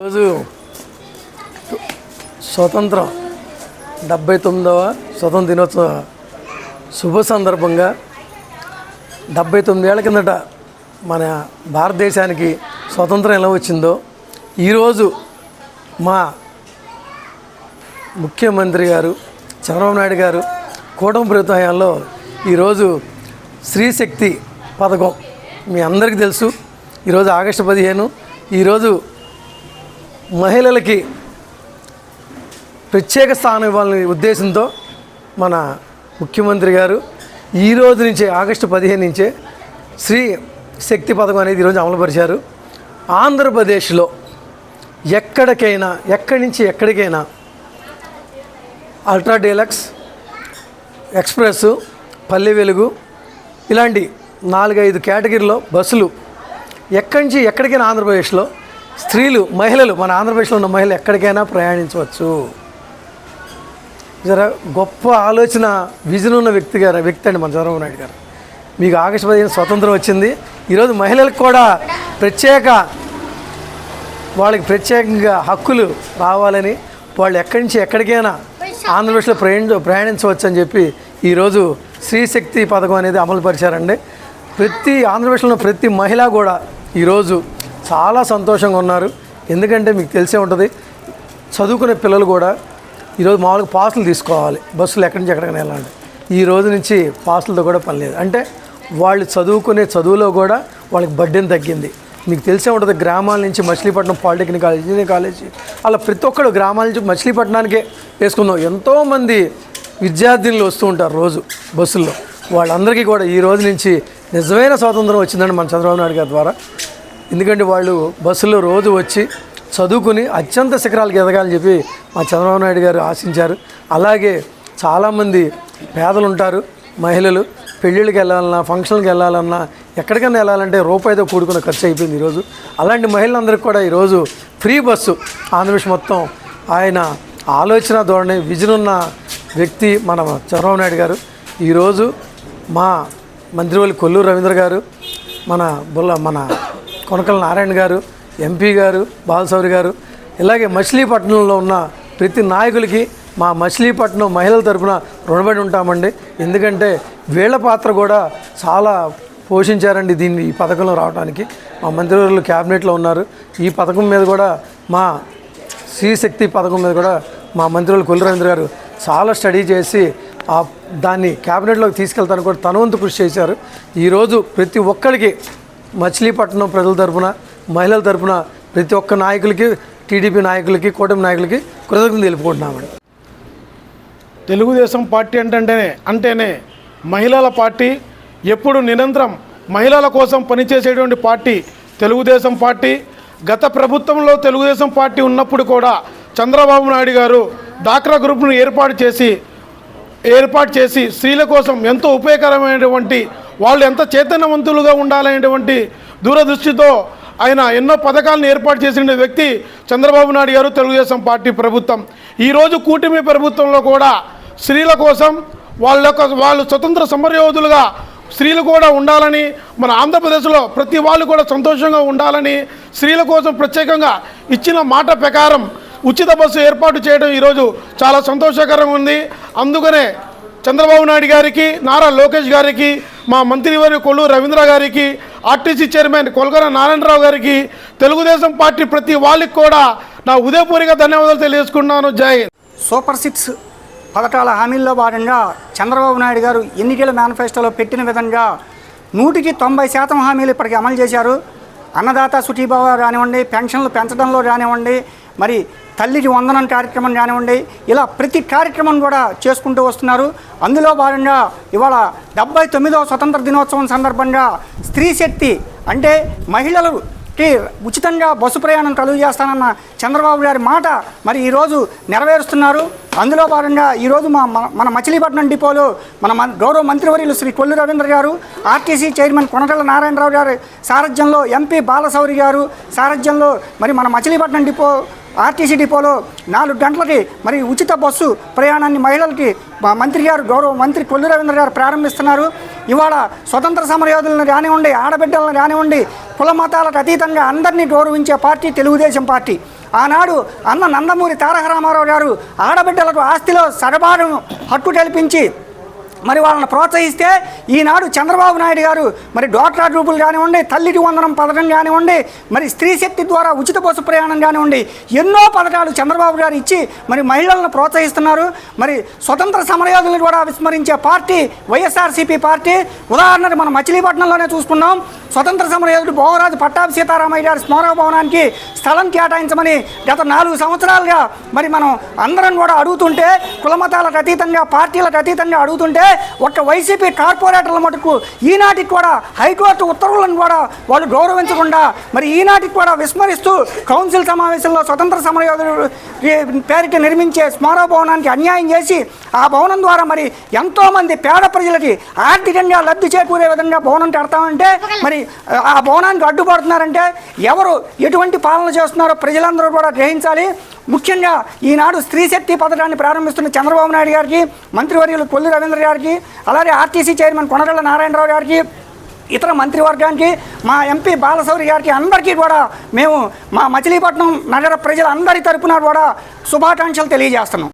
రోజు స్వతంత్రం డెబ్బై తొమ్మిదవ స్వతంత్ర దినోత్సవ శుభ సందర్భంగా డెబ్బై తొమ్మిదేళ్ళ కిందట మన భారతదేశానికి స్వతంత్రం ఎలా వచ్చిందో ఈరోజు మా ముఖ్యమంత్రి గారు చంద్రబాబు నాయుడు గారు కూటమి ప్రభుత్వ హయాంలో ఈరోజు స్త్రీశక్తి పథకం మీ అందరికీ తెలుసు. ఈరోజు ఆగస్టు పదిహేను ఈరోజు మహిళలకి ప్రత్యేక స్థానం ఇవ్వాలనే ఉద్దేశంతో మన ముఖ్యమంత్రి గారు ఈ రోజు నుంచే ఆగస్టు పదిహేను నుంచే శ్రీ శక్తి పథకం అనేది ఈరోజు అమలుపరిచారు. ఆంధ్రప్రదేశ్లో ఎక్కడికైనా ఎక్కడి నుంచి ఎక్కడికైనా ultra deluxe express Palle Velugu ఇలాంటి నాలుగైదు కేటగిరీలో బస్సులు ఎక్కడి నుంచి ఎక్కడికైనా ఆంధ్రప్రదేశ్లో స్త్రీలు మహిళలు మన ఆంధ్రప్రదేశ్లో ఉన్న మహిళలు ఎక్కడికైనా ప్రయాణించవచ్చు. జర గొప్ప ఆలోచన విజన్ ఉన్న వ్యక్తి గారు వ్యక్తి అండి మన చంద్రబాబు నాయుడు గారు. మీకు ఆగస్టు పదిహేను స్వతంత్రం వచ్చింది. ఈరోజు మహిళలకు కూడా ప్రత్యేక వాళ్ళకి ప్రత్యేకంగా హక్కులు రావాలని వాళ్ళు ఎక్కడి నుంచి ఎక్కడికైనా ఆంధ్రప్రదేశ్లో ప్రయాణ ప్రయాణించవచ్చు అని చెప్పి ఈరోజు స్త్రీశక్తి పథకం అనేది అమలు పరిచారండి. ప్రతి ఆంధ్రప్రదేశ్లో ఉన్న ప్రతి మహిళ కూడా ఈరోజు చాలా సంతోషంగా ఉన్నారు. ఎందుకంటే మీకు తెలిసే ఉంటుంది చదువుకునే పిల్లలు కూడా ఈరోజు మామూలుగా పాసులు తీసుకోవాలి బస్సులు ఎక్కడి నుంచి ఎక్కడికైనా వెళ్ళాలంటే. ఈ రోజు నుంచి పాసులతో కూడా పని లేదు. అంటే వాళ్ళు చదువుకునే చదువులో కూడా వాళ్ళకి బడ్డెన్ తగ్గింది. మీకు తెలిసే ఉంటుంది గ్రామాల నుంచి Machilipatnam polytechnic college engineering college అలా ప్రతి ఒక్కరు గ్రామాల నుంచి మచిలీపట్నానికే వేసుకుందాం. ఎంతోమంది విద్యార్థినులు వస్తూ ఉంటారు రోజు బస్సుల్లో. వాళ్ళందరికీ కూడా ఈ రోజు నుంచి నిజమైన స్వాతంత్రం వచ్చిందండి మన చంద్రబాబు నాయుడు గారి ద్వారా ఎందుకంటే వాళ్ళు బస్సులో రోజు వచ్చి చదువుకుని అత్యంత శిఖరాలకు ఎదగాలని చెప్పి మా చంద్రబాబు నాయుడు గారు ఆశించారు. అలాగే చాలామంది పేదలు ఉంటారు మహిళలు. పెళ్ళిళ్ళకి వెళ్ళాలన్నా ఫంక్షన్కి వెళ్ళాలన్నా ఎక్కడికైనా వెళ్ళాలంటే రూపాయితో కూడుకున్న ఖర్చు అయిపోయింది ఈరోజు. అలాంటి మహిళలందరికీ కూడా ఈరోజు ఫ్రీ బస్సు ఆంధ్రప్రదేశ్ మొత్తం ఆయన ఆలోచన ధోరణి విజన్ ఉన్న వ్యక్తి మన చంద్రబాబు నాయుడు గారు. ఈరోజు మా మంత్రివల్లి కొల్లూరు రవీంద్ర గారు మన బుల్ల మన కొనకల నారాయణ గారు ఎంపీ గారు బాలసౌరి గారు ఇలాగే మచిలీపట్నంలో ఉన్న ప్రతి నాయకులకి మా మచిలీపట్నం మహిళల తరపున రుణపడి ఉంటామండి. ఎందుకంటే వీళ్ళ పాత్ర కూడా చాలా పోషించారండి దీన్ని ఈ పథకంలో రావడానికి మా మంత్రివర్యులు క్యాబినెట్లో ఉన్నారు. ఈ పథకం మీద కూడా మా శ్రీశక్తి పథకం మీద కూడా మా మంత్రులు కొల్లు రవీంద్ర గారు చాలా స్టడీ చేసి ఆ దాన్ని క్యాబినెట్లోకి తీసుకెళ్తాను కూడా తన వంతు కృషి చేశారు. ఈరోజు ప్రతి ఒక్కరికి మచిలీపట్నం ప్రజల తరఫున మహిళల తరఫున ప్రతి ఒక్క నాయకులకి టీడీపీ నాయకులకి కూటమి నాయకులకి కృతజ్ఞతలు తెలుపుకుంటున్నామండి. తెలుగుదేశం పార్టీ అంటేనే అంటేనే మహిళల పార్టీ ఎప్పుడు నిరంతరం మహిళల కోసం పనిచేసేటువంటి పార్టీ తెలుగుదేశం పార్టీ. గత ప్రభుత్వంలో తెలుగుదేశం పార్టీ ఉన్నప్పుడు కూడా చంద్రబాబు నాయుడు గారు డాక్రా గ్రూప్ను ఏర్పాటు చేసి ఏర్పాటు చేసి స్త్రీల కోసం ఎంతో ఉపయోగకరమైనటువంటి వాళ్ళు ఎంత చైతన్యవంతులుగా ఉండాలనేటువంటి దూరదృష్టితో ఆయన ఎన్నో పథకాలను ఏర్పాటు చేసిన వ్యక్తి చంద్రబాబు నాయుడు గారు తెలుగుదేశం పార్టీ ప్రభుత్వం. ఈరోజు కూటమి ప్రభుత్వంలో కూడా స్త్రీల కోసం వాళ్ళ యొక్క వాళ్ళు స్వతంత్ర సమరయోధులుగా స్త్రీలు కూడా ఉండాలని మన ఆంధ్రప్రదేశ్లో ప్రతి వాళ్ళు కూడా సంతోషంగా ఉండాలని స్త్రీల కోసం ప్రత్యేకంగా ఇచ్చిన మాట ప్రకారం ఉచిత బస్సు ఏర్పాటు చేయడం ఈరోజు చాలా సంతోషకరంగా ఉంది. అందుకనే చంద్రబాబు నాయుడు గారికి నారా లోకేష్ గారికి మా మంత్రివర్య కొల్లు రవీంద్ర గారికి ఆర్టీసీ చైర్మన్ కొలగర నారాయణరావు గారికి తెలుగుదేశం పార్టీ ప్రతి వాళ్ళకి కూడా నా ఉదయపూరిగా ధన్యవాదాలు తెలియజేసుకున్నాను జై సూపర్ సిక్స్ పథకాల హామీల్లో భాగంగా చంద్రబాబు నాయుడు గారు ఎన్నికల మేనిఫెస్టోలో పెట్టిన విధంగా నూటికి తొంభై శాతం హామీలు ఇప్పటికి అమలు చేశారు. అన్నదాత సుఖీభావ కానివ్వండి పెన్షన్లు పెంచడంలో కానివ్వండి మరి తల్లికి వందనం కార్యక్రమం కానివ్వండి ఇలా ప్రతి కార్యక్రమం కూడా చేసుకుంటూ వస్తున్నారు. అందులో భాగంగా ఇవాళ డెబ్బై తొమ్మిదవ స్వతంత్ర దినోత్సవం సందర్భంగా స్త్రీ శక్తి అంటే మహిళలు ఉచితంగా బస్సు ప్రయాణం కలుగు చేస్తానన్న చంద్రబాబు గారి మాట మరి ఈరోజు నెరవేరుస్తున్నారు. అందులో భాగంగా ఈరోజు మా మన- మచిలీపట్నం డిపోలో మన గౌరవ మంత్రివర్యులు శ్రీ కొల్లు రవీంద్ర గారు ఆర్టీసీ చైర్మన్ కొనగల నారాయణరావు గారి సారథ్యంలో ఎంపీ బాలసౌరి గారు సారథ్యంలో మరి మన మచిలీపట్నం డిపో ఆర్టీసీ డిపోలో నాలుగు గంటలకి మరి ఉచిత బస్సు ప్రయాణాన్ని మహిళలకి మంత్రి గారు గౌరవ మంత్రి కొల్లు రవీంద్ర గారు ప్రారంభిస్తున్నారు. ఇవాళ స్వతంత్ర సమరయోధులను కానివ్వండి ఆడబిడ్డలను కానివ్వండి కుల మతాలకు అతీతంగా అందరినీ గౌరవించే పార్టీ తెలుగుదేశం పార్టీ. ఆనాడు అన్న నందమూరి తారక రామారావు గారు ఆడబిడ్డలకు ఆస్తిలో సగభాగం హక్కు కల్పించి మరి వాళ్ళని ప్రోత్సహిస్తే ఈనాడు చంద్రబాబు నాయుడు గారు మరి డ్వాక్రా గ్రూపులు కానివ్వండి తల్లిటి వందనం పథకం కానివ్వండి మరి స్త్రీ శక్తి ద్వారా ఉచిత బస్సు ప్రయాణం కానివ్వండి ఎన్నో పథకాలు చంద్రబాబు గారు ఇచ్చి మరి మహిళలను ప్రోత్సహిస్తున్నారు. మరి స్వతంత్ర సమరయోధులను కూడా విస్మరించే పార్టీ వైఎస్ఆర్సీపీ పార్టీ. ఉదాహరణకు మనం మచిలీపట్నంలోనే చూసుకున్నాం స్వతంత్ర సమరయోధుడు భోగరాజు పట్టాభి సీతారామయ్య గారి స్మారక భవనానికి స్థలం కేటాయించమని గత నాలుగు సంవత్సరాలుగా మరి మనం అందరం కూడా అడుగుతుంటే కులమతాలకు అతీతంగా పార్టీలకు అతీతంగా అడుగుతుంటే ఒక్క వైసీపీ కార్పొరేటర్ల మటుకు ఈనాటికి కూడా హైకోర్టు ఉత్తర్వులను కూడా వాళ్ళు గౌరవించకుండా మరి ఈనాటికి కూడా విస్మరిస్తూ కౌన్సిల్ సమావేశంలో స్వతంత్ర సమరయోధుడు పేరిట నిర్మించే స్మారక భవనానికి అన్యాయం చేసి ఆ భవనం ద్వారా మరి ఎంతోమంది పేద ప్రజలకి ఆర్థికంగా లబ్ధి చేకూరే విధంగా భవనం కడతామంటే మరి ఆ భవనానికి అడ్డుపడుతున్నారంటే ఎవరు ఎటువంటి పాలన చేస్తున్నారో ప్రజలందరూ కూడా గ్రహించాలి. ముఖ్యంగా ఈనాడు స్త్రీ శక్తి పథకాన్ని ప్రారంభిస్తున్న చంద్రబాబు నాయుడు గారికి మంత్రివర్యులు కొల్లు రవీంద్ర గారికి అలాగే ఆర్టీసీ చైర్మన్ కొనగళ్ళ నారాయణరావు గారికి ఇతర మంత్రివర్గానికి మా ఎంపీ బాలశౌరి గారికి అందరికీ కూడా మేము మా మచిలీపట్నం నగర ప్రజలందరి తరపున కూడా శుభాకాంక్షలు తెలియజేస్తున్నాం.